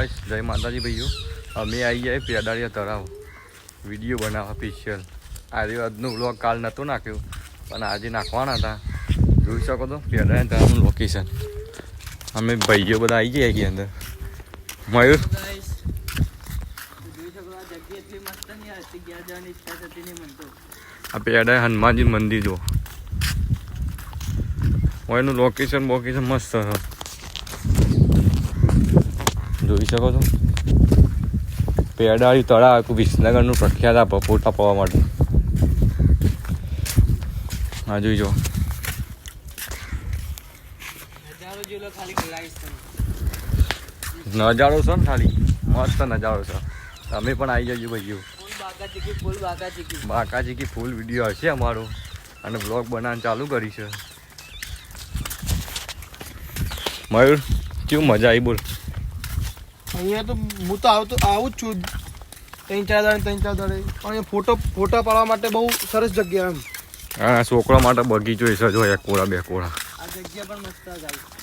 Guys જય માતાજી ભાઈઓ. અમે આવી જાય પેડાળિયા તળાવ. વીડિયો બનાવવા સ્પેશિયલ આજે આજનો વ્લોગ કાલ નહોતો નાખ્યો પણ આજે નાખવાના હતા. જોઈ શકો તો પેડાળિયા તળાવનું લોકેશન અમે ભાઈઓ બધા આવી ગયા કે અંદર. મયુર? આ હતી પેડા હનુમાનજી મંદિર જો એનું લોકેશન બોકેશન મસ્ત છે. જોઈ શકો છો. પેડાળી તળાવ વિસનગરનું પ્રખ્યાત આ પપોટા પવા માટે. હા જોઈ જો હજારો જેલો ખાલી લાઈસ તમે નજારો છે ને ખાલી? મસ્ત નજારો છે. તમે પણ આવી જજો ચીકી બાકાજી કી ફૂલ વીડિયો હશે અમારો. અને બ્લોગ બનાવવાનું ચાલુ કરી છે. મયુર કેવું મજા આવી બોલ. અહીંયા તો હું તો આવતો આવું જ છું. ત્રણ ચાર દાડે ત્રણ ચાર દાડે. પણ ફોટો ફોટા પાડવા માટે બહુ સરસ જગ્યા એમ. હા છોકરા માટે બગીચો એ સજો એક કોળા બે કોળા. આ જગ્યા પણ મસ્ત ગાઈસ